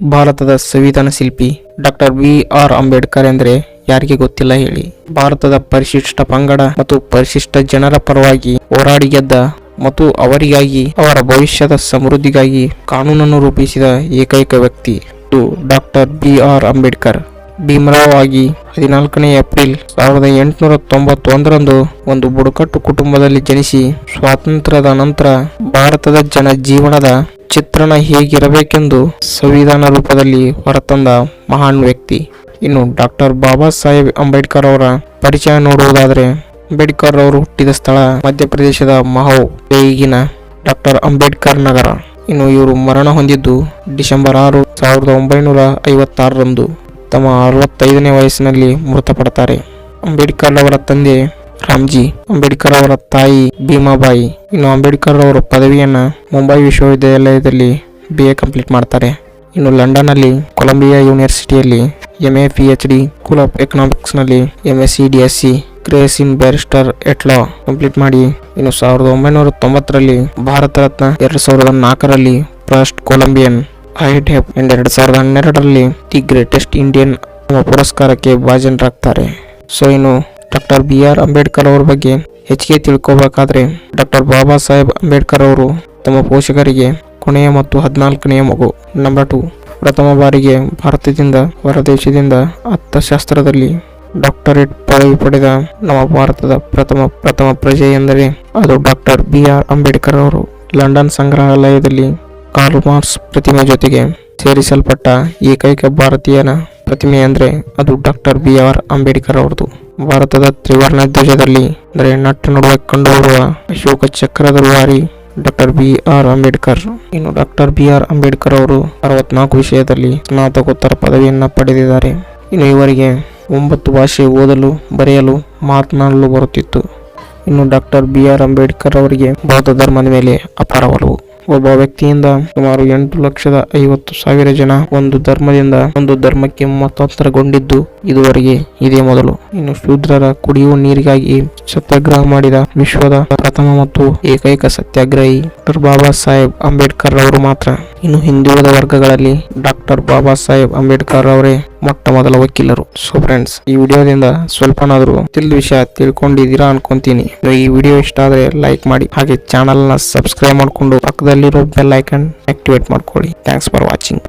ಭಾರತದ ಸಂವಿಧಾನ ಶಿಲ್ಪಿ ಡಾಕ್ಟರ್ ಬಿ ಆರ್ ಅಂಬೇಡ್ಕರ್ ಎಂದರೆ ಯಾರಿಗೆ ಗೊತ್ತಿಲ್ಲ ಹೇಳಿ. ಭಾರತದ ಪರಿಶಿಷ್ಟ ಪಂಗಡ ಮತ್ತು ಪರಿಶಿಷ್ಟ ಜನರ ಪರವಾಗಿ ಹೋರಾಡಿ ಗೆದ್ದ ಮತ್ತು ಅವರಿಗಾಗಿ ಅವರ ಭವಿಷ್ಯದ ಸಮೃದ್ಧಿಗಾಗಿ ಕಾನೂನನ್ನು ರೂಪಿಸಿದ ಏಕೈಕ ವ್ಯಕ್ತಿ doctor B R Ambedkar. Bhimrao ಆಗಿ ಹದಿನಾಲ್ಕನೇ ಏಪ್ರಿಲ್ ಸಾವಿರದ ಎಂಟುನೂರ ತೊಂಬತ್ತೊಂದರಂದು ಒಂದು ಬುಡಕಟ್ಟು ಕುಟುಂಬದಲ್ಲಿ ಜನಿಸಿ ಸ್ವಾತಂತ್ರ್ಯದ ನಂತರ ಭಾರತದ ಜನ ಜೀವನದ ಚಿತ್ರಣ ಹೇಗಿರಬೇಕೆಂದು ಸಂವಿಧಾನ ರೂಪದಲ್ಲಿ ಹೊರತಂದ ಮಹಾನ್ ವ್ಯಕ್ತಿ. ಇನ್ನು ಡಾಕ್ಟರ್ ಬಾಬಾ ಸಾಹೇಬ್ ಅಂಬೇಡ್ಕರ್ ಅವರ ಪರಿಚಯ ನೋಡುವುದಾದರೆ, ಅಂಬೇಡ್ಕರ್ ಅವರು ಹುಟ್ಟಿದ ಸ್ಥಳ ಮಧ್ಯಪ್ರದೇಶದ ಮಹೋ ಈಗಿನ ಡಾಕ್ಟರ್ ಅಂಬೇಡ್ಕರ್ ನಗರ. ಇನ್ನು ಇವರು ಮರಣ ಹೊಂದಿದ್ದು ಡಿಸೆಂಬರ್ ಆರು ಸಾವಿರದ ಒಂಬೈನೂರ ಐವತ್ತಾರರಂದು. ತಮ್ಮ ಅರವತ್ತೈದನೇ ವಯಸ್ಸಿನಲ್ಲಿ ಮೃತಪಡ್ತಾರೆ. ಅಂಬೇಡ್ಕರ್ ಅವರ ತಂದೆ ರಾಮ್ಜಿ ಅಂಬೇಡ್ಕರ್ ಅವರ ತಾಯಿ ಭೀಮಾಬಾಯಿ. ಇನ್ನು ಅಂಬೇಡ್ಕರ್ ಅವರು ಪದವಿಯನ್ನ ಮುಂಬೈ ವಿಶ್ವವಿದ್ಯಾಲಯದಲ್ಲಿ ಬಿ ಎ ಕಂಪ್ಲೀಟ್ ಮಾಡ್ತಾರೆ. ಇನ್ನು ಲಂಡನ್ ಅಲ್ಲಿ Columbia ಯೂನಿವರ್ಸಿಟಿಯಲ್ಲಿ M A P H D school of ಎಕನಾಮಿಕ್ಸ್ನಲ್ಲಿ M S C D S C barrister ಎಟ್ಲಾ complete ಮಾಡಿ, ಇನ್ನು ಸಾವಿರದ ಒಂಬೈನೂರ ತೊಂಬತ್ತರಲ್ಲಿ ಭಾರತ ರತ್ನ ಎರಡು ಸಾವಿರದ ನಾಲ್ಕರಲ್ಲಿ ಫಸ್ಟ್ ಕೊಲಂಬಿಯನ್ ಐಟೆಪ್ ಅಂಡ್ ಎರಡು ಸಾವಿರದ ಹನ್ನೆರಡರಲ್ಲಿ ದಿ ಗ್ರೇಟೆಸ್ಟ್ ಇಂಡಿಯನ್ ಪುರಸ್ಕಾರಕ್ಕೆ ಭಾಜನರಾಗ್ತಾರೆ. ಸೊ ಇನ್ನು ಡಾಕ್ಟರ್ ಬಿ ಆರ್ ಅಂಬೇಡ್ಕರ್ ಅವರ ಬಗ್ಗೆ ಹೆಚ್ಚಿಗೆ ತಿಳ್ಕೋಬೇಕಾದ್ರೆ ಡಾಕ್ಟರ್ ಬಾಬಾ ಸಾಹೇಬ್ ಅಂಬೇಡ್ಕರ್ ಅವರು ತಮ್ಮ ಪೋಷಕರಿಗೆ ಕೊನೆಯ ಮತ್ತು ಹದಿನಾಲ್ಕನೆಯ ಮಗು ನಂಬರ್ ಟು ಪ್ರಥಮ ಬಾರಿಗೆ ಭಾರತದಿಂದ ಹೊರದೇಶದಿಂದ ಅರ್ಥಶಾಸ್ತ್ರದಲ್ಲಿ ಡಾಕ್ಟರೇಟ್ ಪದವಿ ಪಡೆದ ನಮ್ಮ ಭಾರತದ ಪ್ರಥಮ ಪ್ರಥಮ ಪ್ರಜೆ ಎಂದರೆ ಅದು ಡಾಕ್ಟರ್ ಬಿ ಆರ್ ಅಂಬೇಡ್ಕರ್ ಅವರು. ಲಂಡನ್ ಸಂಗ್ರಹಾಲಯದಲ್ಲಿ ಕಾರ್ಲ್ ಮಾರ್ಕ್ಸ್ ಪ್ರತಿಮೆ ಜೊತೆಗೆ ಸೇರಿಸಲ್ಪಟ್ಟ ಏಕೈಕ ಭಾರತೀಯನ ಪ್ರತಿಮೆ ಅಂದರೆ ಅದು ಡಾಕ್ಟರ್ ಬಿ ಆರ್ ಅಂಬೇಡ್ಕರ್ ಅವರದು ಭಾರತದ ತ್ರಿವರ್ಣ ಧ್ವಜದಲ್ಲಿ ಅಂದರೆ ನಟ್ಟ ನಡುವೆ ಕಂಡುಬರುವ ಅಶೋಕ ಚಕ್ರದ ವಾರಿ ಡಾಕ್ಟರ್ ಬಿ ಆರ್ ಅಂಬೇಡ್ಕರ್. ಇನ್ನು ಡಾಕ್ಟರ್ ಬಿ ಆರ್ ಅಂಬೇಡ್ಕರ್ ಅವರು ಅರವತ್ನಾಲ್ಕು ವಿಷಯದಲ್ಲಿ ಸ್ನಾತಕೋತ್ತರ ಪದವಿಯನ್ನು ಪಡೆದಿದ್ದಾರೆ. ಇನ್ನು ಇವರಿಗೆ ಒಂಬತ್ತು ಭಾಷೆ ಓದಲು, ಬರೆಯಲು, ಮಾತನಾಡಲು ಬರುತ್ತಿತ್ತು. ಇನ್ನು ಡಾಕ್ಟರ್ ಬಿ ಆರ್ ಅಂಬೇಡ್ಕರ್ ಅವರಿಗೆ ಬೌದ್ಧ ಧರ್ಮದ ಮೇಲೆ ಅಪಾರ ಒಲವು ಒಬ್ಬ ವ್ಯಕ್ತಿಯಿಂದ ಸುಮಾರು ಎಂಟು ಲಕ್ಷದ ಐವತ್ತು ಸಾವಿರ ಜನ ಒಂದು ಧರ್ಮದಿಂದ ಒಂದು ಧರ್ಮಕ್ಕೆ ಮತಾಂತರಗೊಂಡಿದ್ದು ಇದುವರೆಗೆ ಇದೇ ಮೊದಲು. ಇನ್ನು ಶೂದ್ರರ ಕುಡಿಯುವ ನೀರಿಗಾಗಿ ಸತ್ಯಾಗ್ರಹ ಮಾಡಿದ ವಿಶ್ವದ ಪ್ರಥಮ ಮತ್ತು ಏಕೈಕ ಸತ್ಯಾಗ್ರಹಿ ಡಾಕ್ಟರ್ ಬಾಬಾ ಸಾಹೇಬ್ ಅಂಬೇಡ್ಕರ್ ಅವರು ಮಾತ್ರ. ಇನ್ನು ಹಿಂದುಳಿದ ವರ್ಗಗಳಲ್ಲಿ ಡಾಕ್ಟರ್ ಬಾಬಾ ಸಾಹೇಬ್ ಅಂಬೇಡ್ಕರ್ ಅವರೇ ಮೊಟ್ಟ ಮೊದಲ ವಕೀಲರು. ಸೊ ಫ್ರೆಂಡ್ಸ್ ಈ ವಿಡಿಯೋದಿಂದ ಸ್ವಲ್ಪನಾದರೂ ತಿಳಿದ ವಿಷಯ ತಿಳ್ಕೊಂಡಿದ್ದೀರಾ ಅನ್ಕೊಂತೀನಿ. ಈ ವಿಡಿಯೋ ಇಷ್ಟ ಆದರೆ ಲೈಕ್ ಮಾಡಿ, ಹಾಗೆ ಚಾನಲ್ನ ಸಬ್ಸ್ಕ್ರೈಬ್ ಮಾಡಿಕೊಂಡು ಪಕ್ಕದಲ್ಲಿರೋ ಬೆಲ್ ಐಕನ್ ಆಕ್ಟಿವೇಟ್ ಮಾಡ್ಕೊಳ್ಳಿ. Thanks for watching